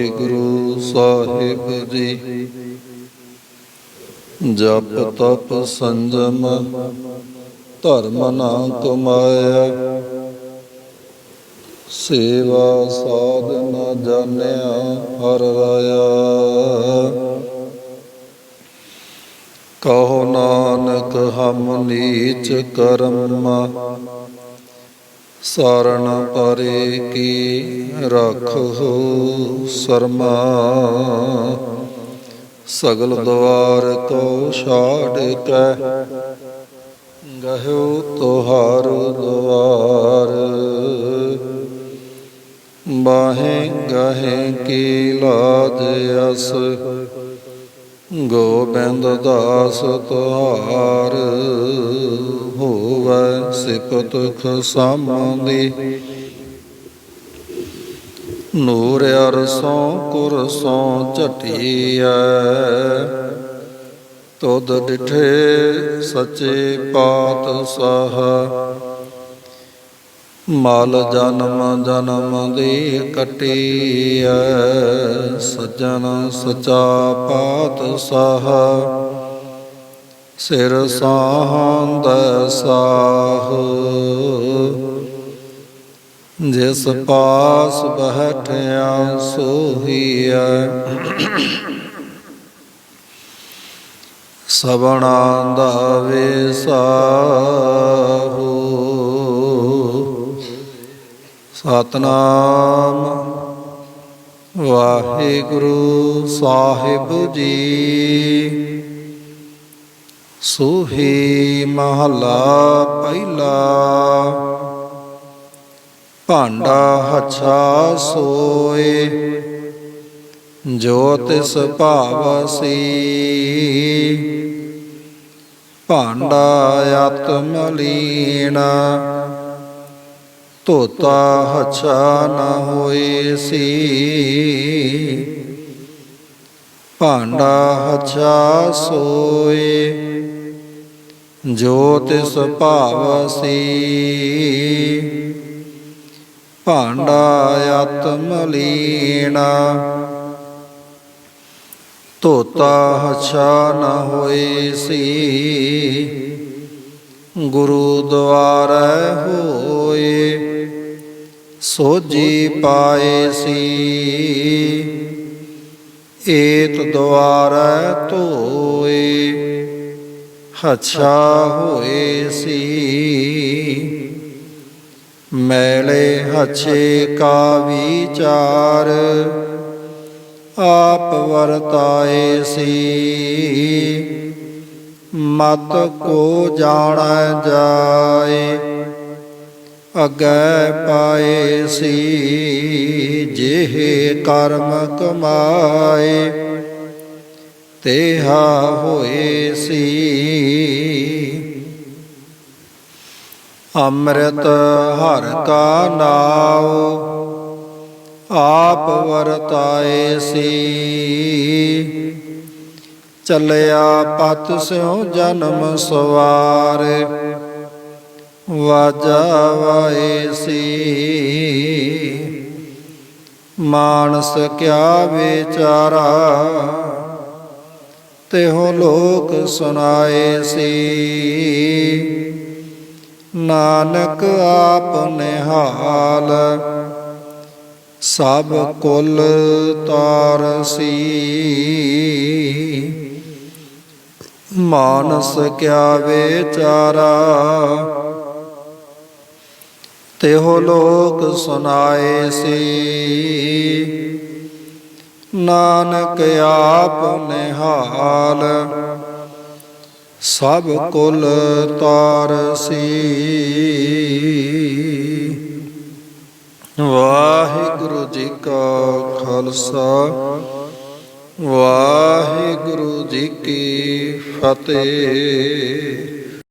ਗੁਰੂ ਸਾਹਿਬ ਜੀ। ਜਪ ਤਪ ਸੰਜਮ, ਧਰਮ ਨਾ ਕਮਾਇਆ ਸੇਵਾ ਸਾਧ ਨ ਜਾਣਿਆ, ਹਰ ਰਾਇਆ। ਕਹੋ ਨਾਨਕ ਹਮ ਨੀਚ ਕਰਮ ਸਰਣ ਪਰੇ ਕੀ ਰਖੋ ਸਰਮਾ। ਸਗਲ ਦਵਾਰ ਕੋ ਛਾੜ ਕੇ ਗਹਿਓ ਤੁਹਾਰ ਦਵਾਰ। ਬਾਹੇ ਗਹੇ ਕੀ ਲਾਜ ਅਸ, ਗੋਬਿੰਦ ਦਾਸ ਤੁਹਾਰ। ਹੋਵੈ ਸਿਪਤ ਨੂਰ ਅਰਸੋਂ ਕੁਰਸੋਂ ਝਟੀਐ। ਤੁਧ ਡਿਠੇ ਸੱਚੇ ਪਾਤਸ਼ਾਹ। ਮਲ ਜਨਮ ਜਨਮ ਦੀ ਕਟੀਐ। ਸੱਜਣ ਸਚਾ ਪਾਤਸ਼ਾਹ। ਸਿਰ ਸਾਹੰਦ ਸਾਹ। ਜਿਸ ਪਾਸ ਬਹਿਠਿਆ ਸੋਹੀਐ ਸਬਣਾ ਦਾ ਵੇਸਾਹੂ ਸਤਨਾਮ ਵਾਹਿਗੁਰੂ ਸਾਹਿਬ ਜੀ। ਸੋਹੀ ਮਹਲਾ ਪਹਿਲਾ। ਭਾਂਡਾ ਹਛਾ ਸੋਏ ਜੋ ਤਿਸ ਭਾਵਸੀ ਭਾਂਡਾ ਆਤਮ ਲੀਣਾ ਧੋਤਾ ਹਛਾ ਨ ਹੋਏ ਸੀ। ਭਾਂਡਾ ਹਛਾ ਸੋਏ ਜੋ ਤਿਸ ਭਾਵਸੀ ਭਾਂਡਾ ਆਤਮ ਲੀਣਾ ਧੋਤਾ ਹਛਾ ਨ ਹੋਏ ਸੀ, ਗੁਰੂ ਦੁਆਰੈ ਹੋਏ ਸੋਜੀ ਪਾਏ ਸੀ। ਏਤ ਦੁਆਰੈ ਧੋਏ ਹਛਾ ਹੋਏ ਸੀ ਮੈਲੇ ਹਛੇ ਕਾ ਵਿਚਾਰ, ਆਪ ਵਰਤਾਏ ਸੀ ਮਤ ਕੋ ਜਾਣੈ ਜਾਏ, ਅਗੈ ਪਾਏ ਸੀ ਜਿਹੇ ਕਰਮ ਕਮਾਏ, ਤੇਹਾ ਹੋਏ ਅੰਮ੍ਰਿਤ ਹਰ ਕਾ ਨਾਉ, ਆਪ ਵਰਤਾਏ ਸੀ। ਚੱਲਿਆ ਪਤ ਸਿਉ ਜਨਮ ਸਵਾਰ ਵਾਜਾ ਵਾਏ ਸੀ। ਮਾਨਸ ਕਿਆ ਵਿਚਾਰਾ ਤਿਹੁ ਲੋਕ ਸੁਣਾਏ ਸੀ। ਨਾਨਕ ਆਪ ਨਿਹਾਲ ਸਭ ਕੁਲ ਤਾਰਸੀ ਮਾਨਸ ਕਿਆ ਵਿਚਾਰਾ, ਤਿਹੁ ਲੋਕ ਸੁਨਾਏ ਸੀ। ਨਾਨਕ ਆਪ ਨਿਹਾਲ ਸਭ ਕੁਲ ਤਾਰਸੀ ਵਾਹਿਗੁਰੂ ਜੀ ਕਾ ਖਾਲਸਾ ਵਾਹਿਗੁਰੂ ਜੀ ਕੀ ਫਤਿਹ।